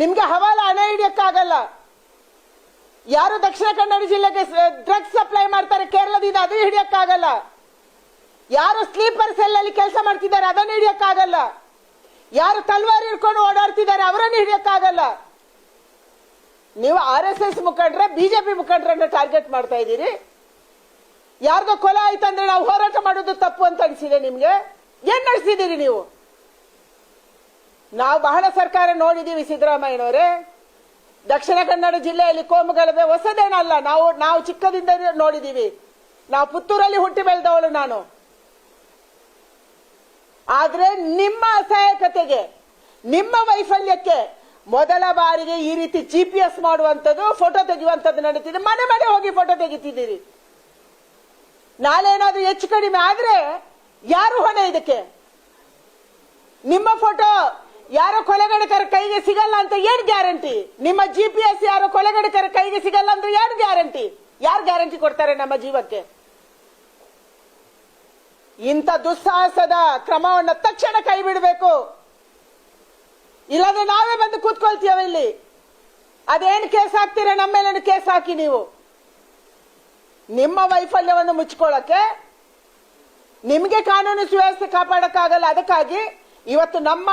ನಿಮ್ಗೆ ಹವಾಲ ಹಣ ಹಿಡಿಯಕ್ಕಾಗಲ್ಲ ಯಾರು ದಕ್ಷಿಣ ಕನ್ನಡ ಜಿಲ್ಲೆಗೆ ಡ್ರಗ್ಸ್ ಸಪ್ಲೈ ಮಾಡ್ತಾರೆ ಕೇರಳದಿಂದ ಅದು ಹಿಡಿಯಕ್ಕಾಗಲ್ಲ. ಯಾರು ಸ್ಲೀಪರ್ ಸೆಲ್ ಅಲ್ಲಿ ಕೆಲಸ ಮಾಡ್ತಿದ್ದಾರೆ ಅದನ್ನು ಹಿಡಿಯಕ್ಕಾಗಲ್ಲ. ಯಾರು ತಲ್ವಾರ್ ಹಿಡ್ಕೊಂಡು ಓಡಾಡ್ತಿದ್ದಾರೆ ಅವರನ್ನು ಹಿಡಿಯಕ್ಕಾಗಲ್ಲ. ನೀವು ಆರ್ ಎಸ್ ಎಸ್ ಮುಖಂಡ್ರೆ ಬಿಜೆಪಿ ಮುಖಂಡರನ್ನ ಟಾರ್ಗೆಟ್ ಮಾಡ್ತಾ ಇದ್ದೀರಿ. ಯಾರ್ದೋ ಕೊಲೆ ಆಯ್ತಂದ್ರೆ ನಾವು ಹೋರಾಟ ಮಾಡೋದು ತಪ್ಪು ಅಂತ ಅನ್ಸಿದೆ ನಿಮ್ಗೆ. ಏನ್ ನಡೆಸಿದ್ದೀರಿ ನೀವು? ನಾವು ಬಹಳ ಸರ್ಕಾರ ನೋಡಿದೀವಿ ಸಿದ್ದರಾಮಯ್ಯನವರೇ. ದಕ್ಷಿಣ ಕನ್ನಡ ಜಿಲ್ಲೆಯಲ್ಲಿ ಕೋಮುಗಲಭೆ ಹೊಸದೇನಲ್ಲ, ನಾವು ನಾವು ಚಿಕ್ಕದಿಂದ ನೋಡಿದೀವಿ. ನಾವು ಪುತ್ತೂರಲ್ಲಿ ಹುಟ್ಟಿ ಬೆಳೆದವಳು ನಾನು. ಆದ್ರೆ ನಿಮ್ಮ ಅಸಹಾಯಕತೆಗೆ, ನಿಮ್ಮ ವೈಫಲ್ಯಕ್ಕೆ ಮೊದಲ ಬಾರಿಗೆ ಈ ರೀತಿ ಜಿ ಪಿ ಎಸ್ ಮಾಡುವಂಥದ್ದು ಫೋಟೋ ತೆಗೆಯುವಂಥದ್ದು ನಡೀತಿದೆ. ಮನೆ ಮನೆ ಹೋಗಿ ಫೋಟೋ ತೆಗಿತಿದ್ದೀರಿ. ನಾಳೆ ಏನಾದ್ರೂ ಹೆಚ್ಚು ಕಡಿಮೆ ಆದ್ರೆ ಯಾರು ಹೊಣೆ ಇದಕ್ಕೆ? ನಿಮ್ಮ ಫೋಟೋ ಯಾರೋ ಕೊಲೆಗಡಕರ ಕೈಗೆ ಸಿಗಲ್ಲ ಅಂತ ಏನ್ ಗ್ಯಾರಂಟಿ? ನಿಮ್ಮ ಜಿ ಪಿ ಎಸ್ ಯಾರೋ ಕೊಲೆಗಡಕರ ಕೈಗೆ ಸಿಗಲ್ಲ ಅಂದ್ರೆ ಏನ್ ಗ್ಯಾರಂಟಿ? ಯಾರು ಗ್ಯಾರಂಟಿ ಕೊಡ್ತಾರೆ ನಮ್ಮ ಜೀವಕ್ಕೆ? ಇಂಥ ದುಸ್ಸಾಹಸದ ಕ್ರಮವನ್ನ ತಕ್ಷಣ ಕೈ ಬಿಡಬೇಕು. ಇಲ್ಲಾಂದ್ರೆ ನಾವೇ ಬಂದು ಕೂತ್ಕೊಳ್ತೀವ ಇಲ್ಲಿ? ಅದೇನು ಕೇಸ್ ಹಾಕ್ತೀರ? ನಮ್ಮ ಮೇಲೆ ಕೇಸ್ ಹಾಕಿ ನೀವು. ನಿಮ್ಮ ವೈಫಲ್ಯವನ್ನು ಮುಚ್ಕೊಳ್ಳಕ್ಕೆ ನಿಮಗೆ ಕಾನೂನು ಸುವ್ಯವಸ್ಥೆ ಕಾಪಾಡಕ್ಕಾಗಲ್ಲ. ಅದಕ್ಕಾಗಿ ಇವತ್ತು ನಮ್ಮ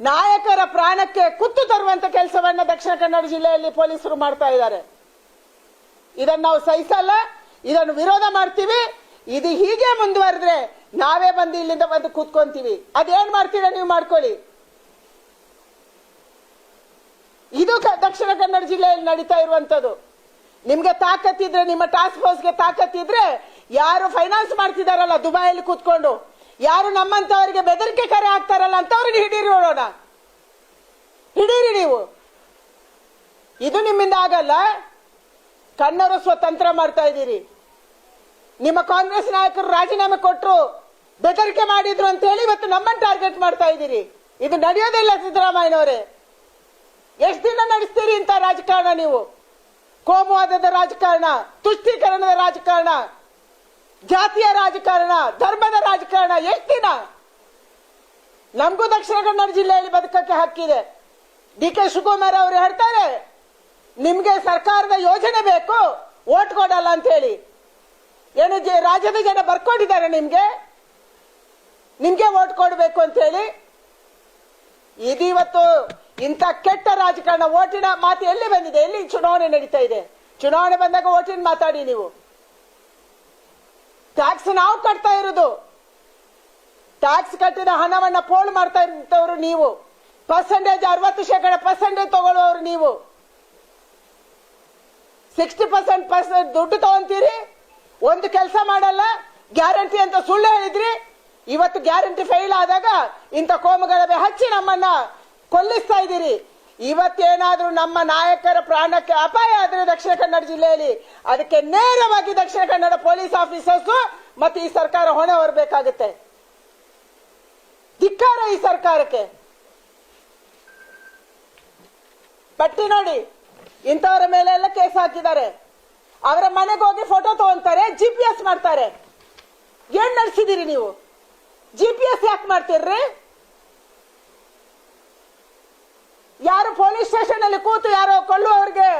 ನಾಯಕರ ಪ್ರಾಣಕ್ಕೆ ಕುತ್ತು ತರುವಂತ ಕೆಲಸವನ್ನ ದಕ್ಷಿಣ ಕನ್ನಡ ಜಿಲ್ಲೆಯಲ್ಲಿ ಪೊಲೀಸರು ಮಾಡ್ತಾ ಇದ್ದಾರೆ. ಇದನ್ನು ನಾವು ಸಹಿಸಲ್ಲ, ಇದನ್ನು ವಿರೋಧ ಮಾಡ್ತೀವಿ. ಇದು ಹೀಗೆ ಮುಂದುವರೆದ್ರೆ ನಾವೇ ಬಂದು ಇಲ್ಲಿಂದ ಬಂದು ಕೂತ್ಕೊಂತೀವಿ. ಅದೇನ್ ಮಾಡ್ತೀರಾ ನೀವು ಮಾಡ್ಕೊಳ್ಳಿ. ಇದು ದಕ್ಷಿಣ ಕನ್ನಡ ಜಿಲ್ಲೆಯಲ್ಲಿ ನಡೀತಾ ಇರುವಂತದ್ದು. ನಿಮ್ಗೆ ತಾಕತ್ತಿದ್ರೆ, ನಿಮ್ಮ ಟಾಸ್ಕ್ ಫೋರ್ಸ್ಗೆ ತಾಕತ್ತಿದ್ರೆ ಯಾರು ಫೈನಾನ್ಸ್ ಮಾಡ್ತಿದಾರಲ್ಲ ದುಬೈಯಲ್ಲಿ ಕೂತ್ಕೊಂಡು. ಯಾರು ನಮ್ಮಂತವರಿಗೆ ಬೆದರಿಕೆ ಕರೆ ಹಾಕ್ತಾರಲ್ಲ ಅಂತವ್ರಿಗೆ ಹಿಡೀರಿ ನೋಡೋಣ. ಹಿಡೀರಿ ನೀವು. ಇದು ನಿಮ್ಮಿಂದ ಆಗಲ್ಲ. ಕಣ್ಣರು ಸ್ವತಂತ್ರ ಮಾಡ್ತಾ ಇದ್ದೀರಿ. ನಿಮ್ಮ ಕಾಂಗ್ರೆಸ್ ನಾಯಕರು ರಾಜೀನಾಮೆ ಕೊಟ್ಟರು ಬೆದರಿಕೆ ಮಾಡಿದ್ರು ಅಂತ ಹೇಳಿ ಇವತ್ತು ನಮ್ಮನ್ನು ಟಾರ್ಗೆಟ್ ಮಾಡ್ತಾ ಇದ್ದೀರಿ. ಇದು ನಡೆಯೋದಿಲ್ಲ ಸಿದ್ದರಾಮಯ್ಯನವರೇ. ಎಷ್ಟು ದಿನ ನಡೆಸ್ತೀರಿ ಇಂಥ ರಾಜಕಾರಣ ನೀವು? ಕೋಮುವಾದದ ರಾಜಕಾರಣ, ತುಷ್ಟೀಕರಣದ ರಾಜಕಾರಣ, ಜಾತಿಯ ರಾಜಕಾರಣ, ಧರ್ಮ ಎಷ್ಟು ದಿನ ನಮಗೂ ದಕ್ಷಿಣ ಕನ್ನಡ ಜಿಲ್ಲೆಯಲ್ಲಿ ಬದುಕಕ್ಕೆ ಹಕ್ಕಿದೆ. ಡಿ ಕೆ ಶಿವಕುಮಾರ್ ಅವರು ಹೇಳ್ತಾರೆ, ನಿಮ್ಗೆ ಸರ್ಕಾರದ ಯೋಜನೆ ಬೇಕು ಓಟ್ ಕೊಡಲ್ಲ ಅಂತ ಹೇಳಿ ಏನು ರಾಜ್ಯದ ಜನ ಬರ್ಕೊಂಡಿದ್ದಾರೆ ನಿಮ್ಗೆ? ನಿಮ್ಗೆ ಓಟ್ ಕೊಡಬೇಕು ಅಂತ ಹೇಳಿ ಇದೀವತ್ತು ಇಂಥ ಕೆಟ್ಟ ರಾಜಕಾರಣ ಓಟಿನ ಮಾತು ಎಲ್ಲಿ ಬಂದಿದೆ? ಎಲ್ಲಿ ಚುನಾವಣೆ ನಡೀತಾ ಇದೆ? ಚುನಾವಣೆ ಬಂದಾಗ ಓಟಿನ ಮಾತಾಡಿ ನೀವು. ಟ್ಯಾಕ್ಸ್ ನಾವು ಕಟ್ತಾ ಇರೋದು. ಟ್ಯಾಕ್ಸ್ ಕಟ್ಟಿದ ಹಣವನ್ನ ಪೋಲ್ ಮಾಡ್ತಾ ಇದ್ದವರು ನೀವು. ಪರ್ಸೆಂಟೇಜ್ ಅರವತ್ತು ಶೇಕಡ ಪರ್ಸೆಂಟೇಜ್ ತಗೊಳ್ಳುವವರು ನೀವು. ಸಿಕ್ಸ್ಟಿ ಪರ್ಸೆಂಟ್ ಪರ್ಸೆಂಟ್ ದುಡ್ಡು ತಗೊಂತೀರಿ, ಒಂದು ಕೆಲಸ ಮಾಡಲ್ಲ ಗ್ಯಾರಂಟಿ ಅಂತ ಸುಳ್ಳು ಹೇಳಿದ್ರಿ, ಇವತ್ತು ಗ್ಯಾರಂಟಿ ಫೇಲ್ ಆದಾಗ ಇಂಥ ಕೋಮುಗಲಭೆ ಹಚ್ಚಿ ನಮ್ಮನ್ನ ಕೊಲ್ಲಿಸ್ತಾ ಇದ್ದೀರಿ. ಇವತ್ತೇನಾದ್ರೂ ನಮ್ಮ ನಾಯಕರ ಪ್ರಾಣಕ್ಕೆ ಅಪಾಯ ಆದ್ರೆ ದಕ್ಷಿಣ ಕನ್ನಡ ಜಿಲ್ಲೆಯಲ್ಲಿ, ಅದಕ್ಕೆ ನೇರವಾಗಿ ದಕ್ಷಿಣ ಕನ್ನಡ ಪೊಲೀಸ್ ಆಫೀಸರ್ಸ್ ಮತ್ತೆ ಈ ಸರ್ಕಾರ ಹೊಣೆ ಹೊರಬೇಕಾಗುತ್ತೆ. ಧಿಕ್ಕಾರ ಈ ಸರ್ಕಾರಕ್ಕೆ. ಬಟ್ಟಿ ನೋಡಿ, ಇಂಥವರ ಮೇಲೆಲ್ಲ ಕೇಸ್ ಹಾಕಿದ್ದಾರೆ. ಅವರ ಮನೆಗೆ ಹೋಗಿ ಫೋಟೋ ತಗೊಂತಾರೆ ಜಿ ಪಿ ಎಸ್ ಮಾಡ್ತಾರೆ. ಏನ್ ನಡೆಸಿದಿರಿ ನೀವು? ಜಿ ಪಿ ಎಸ್ ಯಾಕೆ ಮಾಡ್ತೀರ್ರಿ? ಯಾರು ಪೊಲೀಸ್ ಸ್ಟೇಷನ್ ಅಲ್ಲಿ ಕೂತು ಯಾರೋ ಕೊಳ್ಳುವವ್ರಿಗೆ,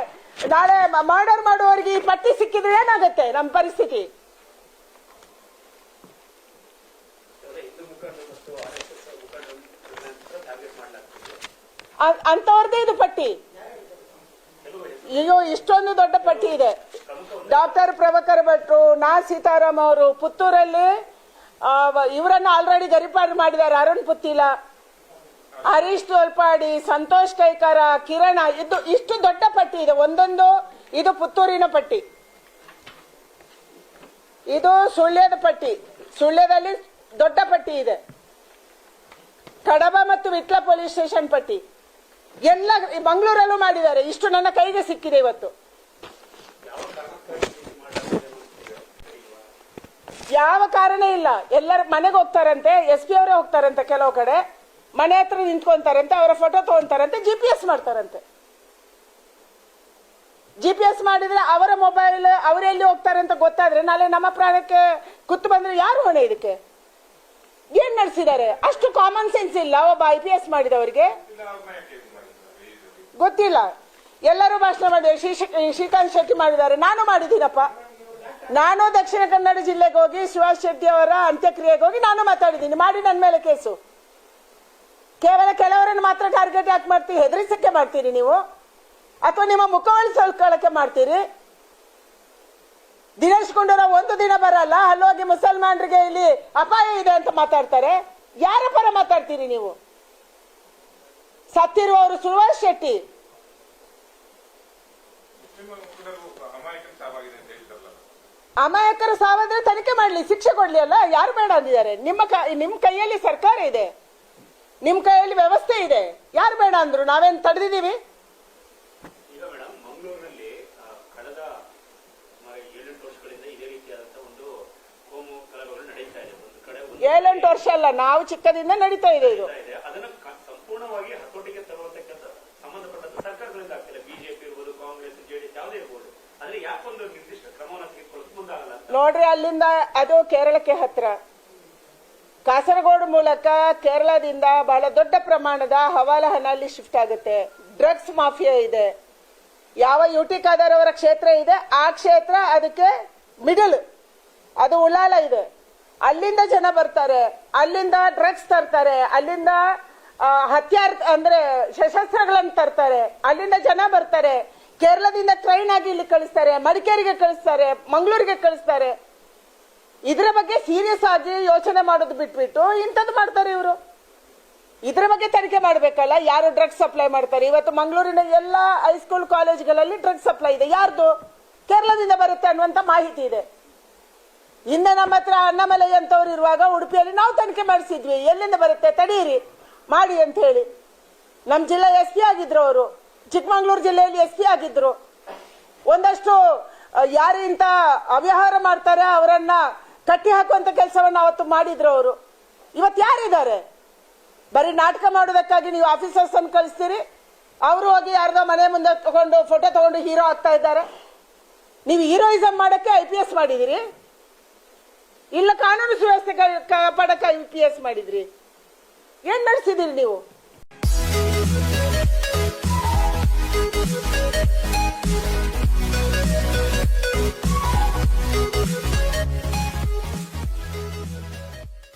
ನಾಳೆ ಮರ್ಡರ್ ಮಾಡುವವರಿಗೆ ಈ ಪಟ್ಟಿ ಸಿಕ್ಕಿದ್ರೆ ಏನಾಗುತ್ತೆ ನಮ್ಮ ಪರಿಸ್ಥಿತಿ ಹಿಂದೂ ಮುಖಂಡರು ಮತ್ತು ಆರ್ ಎಸ್ ಎಸ್ ಮುಖಂಡರು ಟಾರ್ಗೆಟ್ ಮಾಡಲಾಗ್ತದೆ ಅ- ಅಂಥವ್ರದ್ದೇ ಇದು ಪಟ್ಟಿ. ಅಯ್ಯೋ, ಇಷ್ಟೊಂದು ದೊಡ್ಡ ಪಟ್ಟಿ ಇದೆ. ಡಾಕ್ಟರ್ ಪ್ರಭಾಕರ್ ಭಟ್ರು, ನಾ ಸೀತಾರಾಮ್ ಅವರು, ಪುತ್ತೂರಲ್ಲಿ ಇವರನ್ನ ಆಲ್ರೆಡಿ ಗರಿಪಾಡು ಮಾಡಿದ್ದಾರೆ. ಅರುಣ್ ಪುತ್ತಿಲ, ಹರೀಶ್ ತೋಲ್ಪಾಡಿ, ಸಂತೋಷ್ ಕೈಕಾರ, ಕಿರಣ, ಇದು ಇಷ್ಟು ದೊಡ್ಡ ಪಟ್ಟಿ ಇದೆ. ಒಂದೊಂದು, ಇದು ಪುತ್ತೂರಿನ ಪಟ್ಟಿ. ಇದು ಸುಳ್ಯದ ಪಟ್ಟಿ. ಸುಳ್ಯದಲ್ಲಿ ದೊಡ್ಡ ಪಟ್ಟಿ ಇದೆ. ಕಡಬ ಮತ್ತು ವಿಟ್ಲ ಪೊಲೀಸ್ ಸ್ಟೇಷನ್ ಪಟ್ಟಿ. ಎಲ್ಲ ಮಂಗಳೂರಲ್ಲೂ ಮಾಡಿದ್ದಾರೆ. ಇಷ್ಟು ನನ್ನ ಕೈಗೆ ಸಿಕ್ಕಿದೆ ಇವತ್ತು. ಯಾವ ಕಾರಣ ಇಲ್ಲ. ಎಲ್ಲರ ಮನೆಗೆ ಹೋಗ್ತಾರಂತೆ, ಎಸ್ ಪಿ ಅವರೇ ಹೋಗ್ತಾರಂತೆ ಕೆಲವು ಕಡೆ. ಮನೆ ಹತ್ರ ನಿಂತ್ಕೊಂತಾರಂತೆ, ಅವರ ಫೋಟೋ ತಗೊಂತಾರಂತೆ ಜಿ ಪಿ ಎಸ್ ಮಾಡ್ತಾರಂತೆ. ಜಿ ಪಿ ಎಸ್ ಮಾಡಿದ್ರೆ ಅವರ ಮೊಬೈಲ್ ಅವರೆಲ್ಲಿ ಹೋಗ್ತಾರೆ ಅಂತ ಗೊತ್ತಾದ್ರೆ ನಾಳೆ ನಮ್ಮ ಪ್ರಾಣಕ್ಕೆ ಕುತ್ತು ಬಂದ್ರೆ ಯಾರು ಹೊಣೆ ಇದಕ್ಕೆ? ಏನ್ ನಡೆಸಿದ್ದಾರೆ? ಅಷ್ಟು ಕಾಮನ್ ಸೆನ್ಸ್ ಇಲ್ಲ. ಒಬ್ಬ ಐ ಪಿ ಎಸ್ ಮಾಡಿದವರಿಗೆ ಸಿದ್ದರಾಮಯ್ಯ ಕೇಸ್ ಮಾಡಿದ್ರು ಈ ಗೊತ್ತಿಲ್ಲ. ಎಲ್ಲರೂ ಭಾಷಣ ಮಾಡಿದ್ದಾರೆ. ಶ್ರೀ ಶ್ರೀಕಾಂತ್ ಶೆಟ್ಟಿ ಮಾಡಿದ್ದಾರೆ. ನಾನು ಮಾಡಿದ್ದೀನಪ್ಪ. ನಾನು ದಕ್ಷಿಣ ಕನ್ನಡ ಜಿಲ್ಲೆಗೆ ಹೋಗಿ ಸುಭಾಷ್ ಶೆಟ್ಟಿ ಅವರ ಅಂತ್ಯಕ್ರಿಯೆಗೆ ಹೋಗಿ ನಾನು ಮಾತಾಡಿದ್ದೀನಿ. ಮಾಡಿ ನನ್ನ ಮೇಲೆ ಕೇಸು. ಕೇವಲ ಕೆಲವರನ್ನು ಮಾತ್ರ ಟಾರ್ಗೆಟ್ ಯಾಕೆ ಮಾಡ್ತೀರಿ? ಹೆದರಿಸಕ್ಕೆ ಮಾಡ್ತೀರಿ ನೀವು? ಅಥವಾ ನಿಮ್ಮ ಮುಖವನ್ನು ಸೋಲ್ಕೊಳ್ಳಕ್ಕೆ ಮಾಡ್ತೀರಿ? ದಿನೇಶ್ ಗುಂಡೂರಾವ್ ಒಂದು ದಿನ ಬರಲ್ಲ. ಅಲ್ಲೋಗಿ ಮುಸಲ್ಮಾನರಿಗೆ ಇಲ್ಲಿ ಅಪಾಯ ಇದೆ ಅಂತ ಮಾತಾಡ್ತಾರೆ. ಯಾರ ಪರ ಮಾತಾಡ್ತೀರಿ ನೀವು? ಸತ್ತಿರುವವರು ಸುಭಾಷ್ ಶೆಟ್ಟಿ. ಅಮಾಯಕರು ಸಾವಂದ್ರೆ ತನಿಖೆ ಮಾಡ್ಲಿ ಶಿಕ್ಷೆ ಕೊಡ್ಲಿ ಅಲ್ಲ? ಯಾರು ಬೇಡ ಅಂದಿದ್ದಾರೆ? ನಿಮ್ಮ ನಿಮ್ಮ ನಿಮ್ ಕೈಯಲ್ಲಿ ಸರ್ಕಾರ ಇದೆ. ನಿಮ್ ಕೈಯಲ್ಲಿ ವ್ಯವಸ್ಥೆ ಇದೆ. ಯಾರು ಬೇಡ ಅಂದ್ರು? ನಾವೇನ್ ತಡೆದಿದ್ದೀವಿ? ಏಳೆಂಟು ವರ್ಷ ಅಲ್ಲ ನಾವು ಚಿಕ್ಕದಿಂದ ನಡೀತಾ ಇದೆ ಇದು. ಸಂಪೂರ್ಣವಾಗಿ ಹತೋಟಿಗೆ ತರುವಂತಕ್ಕಂಥ ಸಂಬಂಧಪಟ್ಟಂತ ಸರ್ಕಾರಗಳಿಂದ ಆಗ್ತಿಲ್ಲ. ಬಿಜೆಪಿ ಇರ್ಬೋದು, ಕಾಂಗ್ರೆಸ್ ಜೆಡಿಎಸ್ ಯಾವುದೇ ಇರ್ಬೋದು. ಆದ್ರೆ ಯಾಕೊಂದು ನಿರ್ದಿಷ್ಟ ಕ್ರಮವನ್ನು ತೆಗೆದುಕೊಳ್ಳೋದು ಮುಂದಾಗಲ್ಲ ನೋಡ್ರಿ, ಅಲ್ಲಿಂದ ಅದು ಕೇರಳಕ್ಕೆ ಹತ್ರ. ಕಾಸರಗೋಡು ಮೂಲಕ ಕೇರಳದಿಂದ ಬಹಳ ದೊಡ್ಡ ಪ್ರಮಾಣದ ಹವಾಲ ಹಣ ಅಲ್ಲಿ ಶಿಫ್ಟ್ ಆಗುತ್ತೆ. ಡ್ರಗ್ಸ್ ಮಾಫಿಯಾ ಇದೆ. ಯಾವ ಯು ಟಿ ಖಾದರ್ ಅವರ ಕ್ಷೇತ್ರ ಇದೆ, ಆ ಕ್ಷೇತ್ರ ಅದಕ್ಕೆ ಮಿಡಲ್. ಅದು ಉಳಾಲ ಇದೆ. ಅಲ್ಲಿಂದ ಜನ ಬರ್ತಾರೆ. ಅಲ್ಲಿಂದ ಡ್ರಗ್ಸ್ ತರ್ತಾರೆ. ಅಲ್ಲಿಂದ ಹತ್ಯಾರ ಅಂದ್ರೆ ಸಶಸ್ತ್ರಗಳನ್ನು ತರ್ತಾರೆ. ಅಲ್ಲಿಂದ ಜನ ಬರ್ತಾರೆ. ಕೇರಳದಿಂದ ಟ್ರೈನ್ ಆಗಿ ಇಲ್ಲಿ ಕಳಿಸ್ತಾರೆ, ಮಡಿಕೇರಿಗೆ ಕಳಿಸ್ತಾರೆ, ಮಂಗಳೂರಿಗೆ ಕಳಿಸ್ತಾರೆ. ಇದ್ರ ಬಗ್ಗೆ ಸೀರಿಯಸ್ ಆಗಿ ಯೋಚನೆ ಮಾಡೋದು ಬಿಟ್ಬಿಟ್ಟು ಇಂಥದ್ದು ಮಾಡ್ತಾರೆ ಇವರು. ಇದ್ರ ಬಗ್ಗೆ ತನಿಖೆ ಮಾಡ್ಬೇಕಲ್ಲ, ಯಾರು ಡ್ರಗ್ಸ್ ಸಪ್ಲೈ ಮಾಡ್ತಾರೆ? ಇವತ್ತು ಮಂಗಳೂರಿನ ಎಲ್ಲ ಹೈಸ್ಕೂಲ್ ಕಾಲೇಜ್ಗಳಲ್ಲಿ ಡ್ರಗ್ಸ್ ಸಪ್ಲೈ ಇದೆ. ಯಾರ್ದು? ಕೇರಳದಿಂದ ಬರುತ್ತೆ ಅನ್ನುವಂತ ಮಾಹಿತಿ ಇದೆ. ಹಿಂದೆ ನಮ್ಮ ಹತ್ರ ಅಣ್ಣಮಲೈ ಅಂತವ್ರು ಇರುವಾಗ ಉಡುಪಿಯಲ್ಲಿ ನಾವು ತನಿಖೆ ಮಾಡಿಸಿದ್ವಿ. ಎಲ್ಲಿಂದ ಬರುತ್ತೆ? ತಡೀರಿ. ಮಾಡಿ ಅಂತ ಹೇಳಿ ನಮ್ಮ ಜಿಲ್ಲೆ ಎಸ್ ಪಿ ಆಗಿದ್ರು ಅವರು. ಚಿಕ್ಕಮಂಗ್ಳೂರು ಜಿಲ್ಲೆಯಲ್ಲಿ ಎಸ್ ಪಿ ಆಗಿದ್ರು. ಒಂದಷ್ಟು ಯಾರಿಂತ ಅವ್ಯವಹಾರ ಮಾಡ್ತಾರೆ ಅವರನ್ನ ಕಟ್ಟಿ ಹಾಕುವಂತ ಕೆಲಸವನ್ನ ಅವತ್ತು ಮಾಡಿದ್ರು ಅವರು. ಇವತ್ತು ಯಾರಿದ್ದಾರೆ? ಬರೀ ನಾಟಕ ಮಾಡೋದಕ್ಕಾಗಿ ನೀವು ಆಫೀಸರ್ಸ್ ಅನ್ನು ಕಳಿಸ್ತೀರಿ? ಅವರು ಹೋಗಿ ಯಾರ್ದೋ ಮನೆ ಮುಂದೆ ತಗೊಂಡು, ಫೋಟೋ ತಗೊಂಡು ಹೀರೋ ಆಗ್ತಾ ಇದ್ದಾರೆ. ನೀವು ಹೀರೋಯಿಸಮ್ ಮಾಡಕ್ಕೆ ಐ ಪಿ ಎಸ್ ಮಾಡಿದಿರಿ. ಇಲ್ಲ ಕಾನೂನು ಸುವ್ಯವಸ್ಥೆ ಕಾಪಾಡಕ್ಕೆ ಐ ಪಿ ಎಸ್ ಮಾಡಿದ್ರಿ. ¡Ganes de ver si!